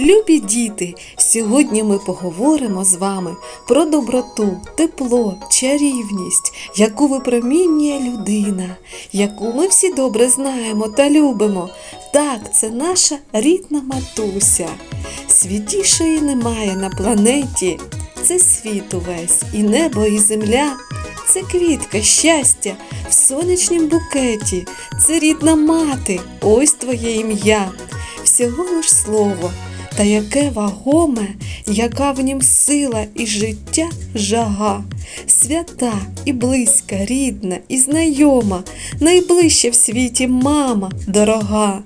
Любі діти, сьогодні ми поговоримо з вами про доброту, тепло, чарівність, яку випромінює людина, яку ми всі добре знаємо та любимо. Так, це наша рідна матуся. Світішої немає на планеті. Це світ увесь, і небо, і земля. Це квітка щастя в сонячнім букеті. Це рідна мати, ось твоє ім'я. Всього лиш слово, та яке вагоме, яка в нім сила і життя жага, свята і близька, рідна і знайома, найближча в світі мама дорога.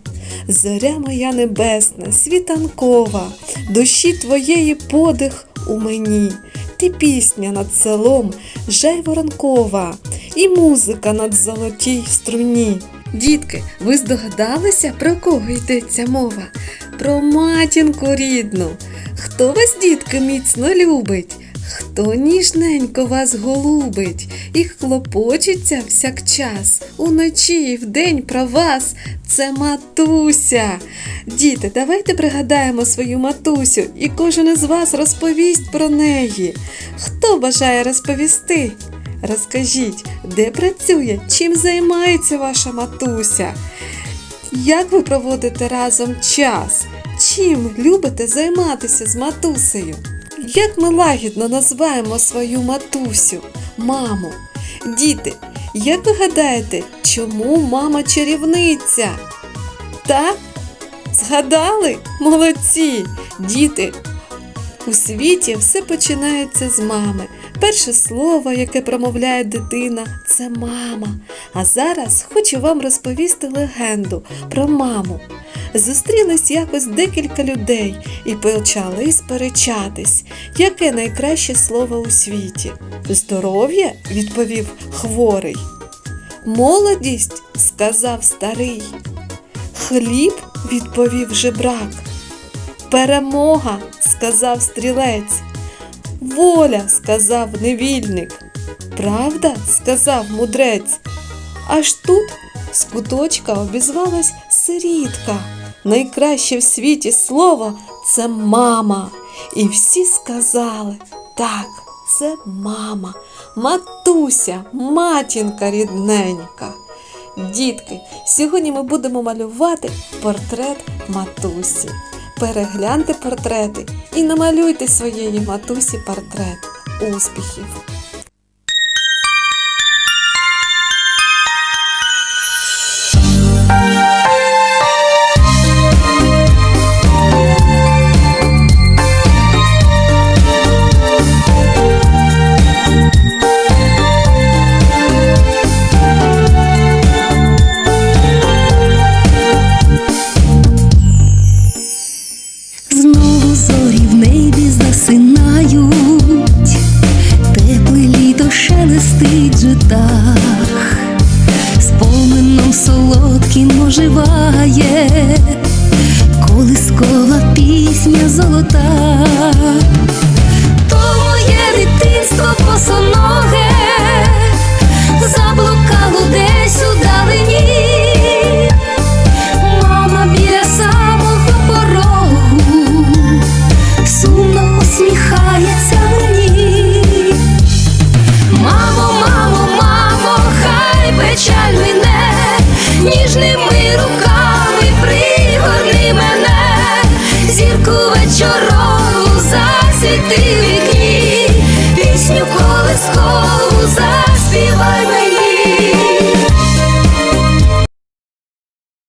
Зоря моя небесна, світанкова, душі твоєї подих у мені, ти пісня над селом, жайворонкова, і музика над золотій струні. Дітки, ви здогадалися, про кого йдеться мова? Про матінку рідну. Хто вас, дітки, міцно любить? Хто ніжненько вас голубить і хлопочеться всякчас, уночі і вдень про вас це матуся. Діти, давайте пригадаємо свою матусю, і кожен із вас розповість про неї. Хто бажає розповісти? Розкажіть, де працює, чим займається ваша матуся? Як ви проводите разом час? Чим любите займатися з матусею? Як ми лагідно називаємо свою матусю, маму? Діти, як ви гадаєте, чому мама чарівниця? Так? Згадали? Молодці! Діти, у світі все починається з мами. Перше слово, яке промовляє дитина, це мама. А зараз хочу вам розповісти легенду про маму. Зустрілись якось декілька людей і почали сперечатись, яке найкраще слово у світі. Здоров'я, відповів хворий. Молодість, сказав старий. Хліб, відповів жебрак. Перемога, сказав стрілець. Воля, сказав невільник. Правда, сказав мудрець. Аж тут з куточка обізвалась сирітка. Найкраще в світі слово це мама. І всі сказали так, це мама, матуся, матінка рідненька. Дітки, сьогодні ми будемо малювати портрет матусі. Перегляньте портрети і намалюйте своєї матусі портрет. Успіхів! Солодким оживає, колискова пісня золота, ніжними руками пригорни мене, зірку вечорову засвіти вікні.